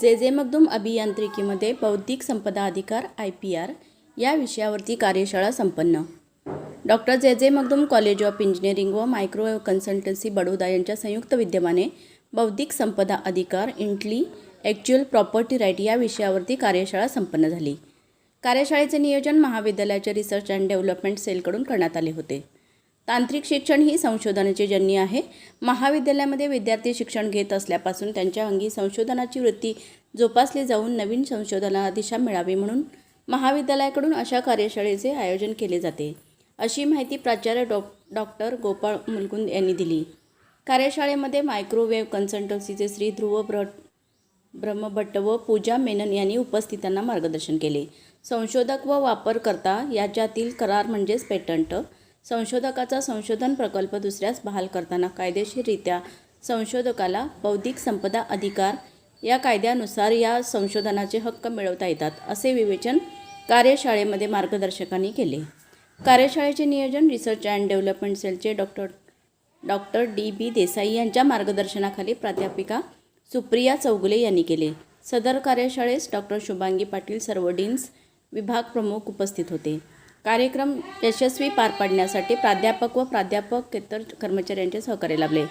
जे जे मगदूम अभियांत्रिकीमध्ये बौद्धिक संपदा अधिकार आय पी आर या विषयावरती कार्यशाळा संपन्न. Doctor J J Magdum college of engineering व मायक्रोवेव्ह कन्सल्टन्सी बडोदा यांच्या संयुक्त विद्यमाने बौद्धिक संपदा अधिकार इंटली ॲक्च्युअल प्रॉपर्टी राईट या विषयावरती कार्यशाळा संपन्न झाली. कार्यशाळेचे नियोजन महाविद्यालयाच्या रिसर्च अँड डेव्हलपमेंट सेलकडून करण्यात आले होते. तांत्रिक शिक्षण ही संशोधनाची जन्नी आहे. महाविद्यालयामध्ये विद्यार्थी शिक्षण घेत असल्यापासून त्यांच्या अंगी संशोधनाची वृत्ती जोपासली जाऊन नवीन संशोधनाला दिशा मिळावी म्हणून महाविद्यालयाकडून अशा कार्यशाळेचे आयोजन केले जाते. अशी माहिती प्राचार्य डॉ डॉक्टर गोपाळ मुलकुंद यांनी दिली. कार्यशाळेमध्ये मायक्रोवेव्ह कन्सल्टन्सीचे श्री ध्रुव भट ब्रह्मभट्ट व पूजा मेनन यांनी उपस्थितांना मार्गदर्शन केले. संशोधक व वापरकर्ता याच्यातील करार म्हणजेच पेटंट संशोधकाचा संशोधन प्रकल्प दुसऱ्यास बहाल करताना कायदेशीररित्या संशोधकाला बौद्धिक संपदा अधिकार या कायद्यानुसार या संशोधनाचे हक्क मिळवता येतात असे विवेचन कार्यशाळेमध्ये मार्गदर्शकांनी केले. कार्यशाळेचे नियोजन रिसर्च अँड डेव्हलपमेंट सेलचे doctor doctor D B Desai यांच्या मार्गदर्शनाखाली प्राध्यापिका सुप्रिया चौगुले यांनी केले. सदर कार्यशाळेस डॉक्टर शुभांगी पाटील सर्व डीन्स विभाग प्रमुख उपस्थित होते. कार्यक्रम यशस्वी पार पाडण्यासाठी प्राध्यापक व प्राध्यापक इतर कर्मचाऱ्यांचे सहकार्य लाभले.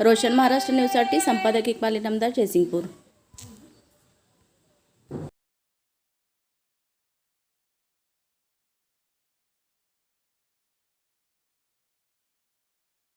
रोशन महाराष्ट्र न्यूजसाठी संपादक इक्बाल इनामदार जयसिंगपूर.